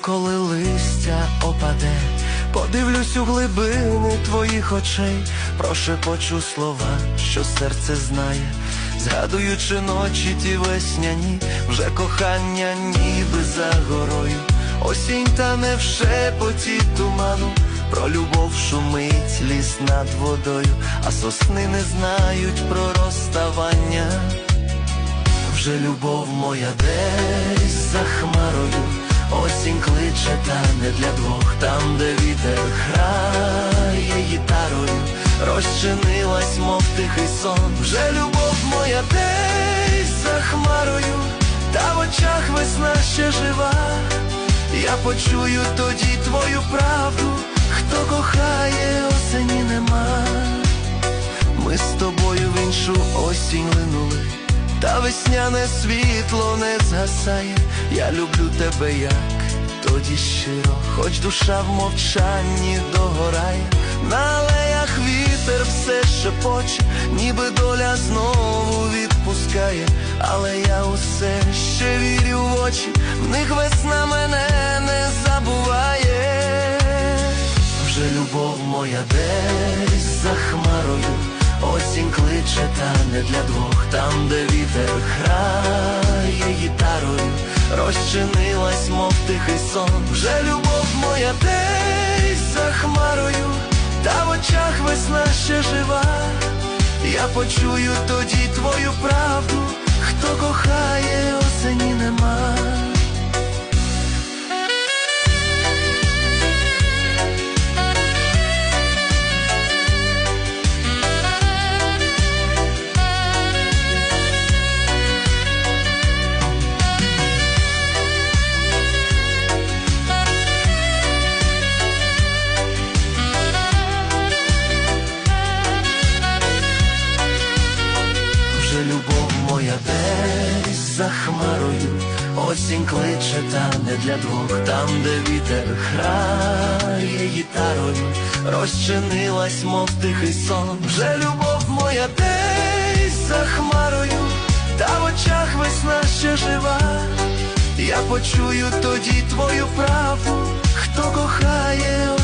коли листя опаде, подивлюсь у глибини твоїх очей, прошепочу слова, що серце знає, згадуючи ночі ті весняні, вже кохання ніби за горою, осінь та не в шепоті туману, про любов шумить ліс над водою, а сосни не знають про розставання. Вже любов моя десь за хмарою, осінь кличе та не для двох, там, де вітер грає гітарою, розчинилась, мов тихий сон. Вже любов моя десь за хмарою, та в очах весна ще жива. Я почую тоді твою правду, хто кохає, осені нема. Ми з тобою в іншу осінь линули, весняне світло не згасає. Я люблю тебе як тоді щиро, хоч душа в мовчанні догорає, на алеях вітер все шепоче, ніби доля знову відпускає, але я усе ще вірю в очі, в них весна мене не забуває. Вже любов моя десь за хмарою, осінь кличе та не для двох, там, де вітер грає гітарою, розчинилась, мов тихий сон. Вже любов моя десь за хмарою, та в очах весна ще жива. Я почую тоді твою правду, хто кохає, моя десь за хмарою, осінь кличе та не для двох, там, де вітер грає гітарою, розчинилась, мов тихий сон. Вже любов моя десь за хмарою, та в очах весна ще жива. Я почую тоді твою правду, хто кохає.